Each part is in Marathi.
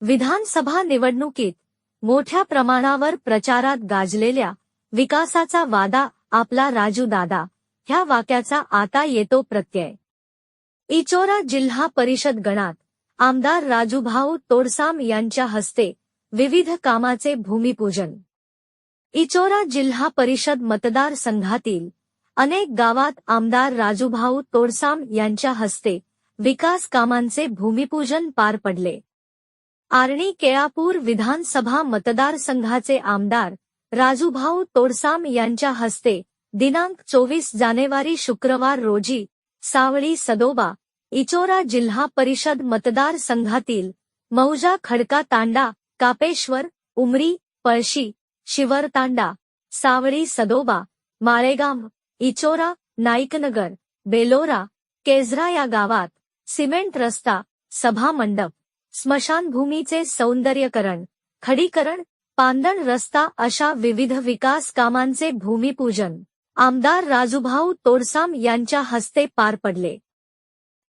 विधानसभा निवडणुकीत मोठ्या प्रमाणावर प्रचारात गाजलेल्या विकासाचा वादा आपला राजू दादा ह्या वाक्याचा आता येतो प्रत्यय. इचोरा जिल्हा परिषद गणात आमदार राजूभाऊ तोडसाम यांच्या हस्ते विविध कामाचे भूमिपूजन. इचोरा जिल्हा परिषद मतदारसंघातील अनेक गावात आमदार राजूभाऊ तोडसाम यांच्या हस्ते विकास कामांचे भूमिपूजन पार पडले. आर्णी केळापूर विधानसभा मतदारसंघाचे आमदार राजूभाऊ तोडसाम यांच्या हस्ते दिनांक चोवीस जानेवारी शुक्रवार रोजी सावळी सदोबा इचोरा जिल्हा परिषद मतदारसंघातील मौजा खडका तांडा कापेश्वर उमरी पळशी शिवरतांडा सावळी सदोबा माळेगाव इचोरा नाईकनगर बेलोरा केझरा या गावात सिमेंट रस्ता सभा मंडप स्मशानभूमीचे सौंदर्यकरण खडीकरण पांदण रस्ता अशा विविध विकास कामांचे भूमिपूजन. आमदार राजूभाऊ तोडसाम यांच्या हस्ते पार पडले.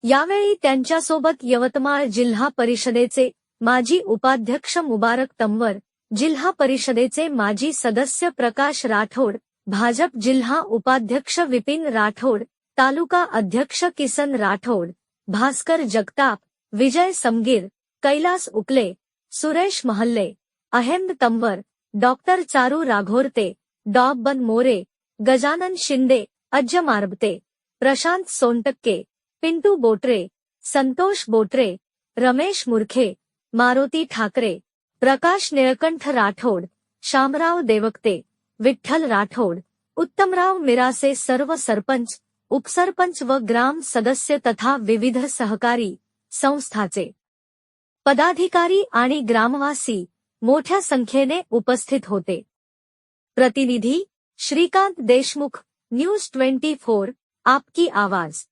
यावेळी त्यांच्यासोबत यवतमाळ जिल्हा परिषदेचे माजी उपाध्यक्ष मुबारक तंवर जिल्हा परिषदेचे माजी सदस्य प्रकाश राठोड भाजप जिल्हा उपाध्यक्ष विपिन राठोड तालुका अध्यक्ष किसन राठोड भास्कर जगताप विजय समगीर कैलास उकले, सुरेश महल्ले अहेमद तंवर, डॉक्टर चारू राघोरते डॉबन मोरे, गजानन शिंदे, अज्ज मार्बते, प्रशांत सोनटक्के, पिंटू बोटरे, संतोष बोटरे, रमेश मुरखे, मारुती ठाकरे, प्रकाश निळकंठ राठोड, शामराव देवकते, विठ्ठल राठोड, उत्तमराव मिरासे सर्व सरपंच, उपसरपंच व ग्राम सदस्य तथा विविध सहकारी संस्थाचे. पदाधिकारी आणि ग्रामवासी मोठ्या संख्येने उपस्थित होते. प्रतिनिधी Shrikant Deshmukh news twenty four आपकी आवाज.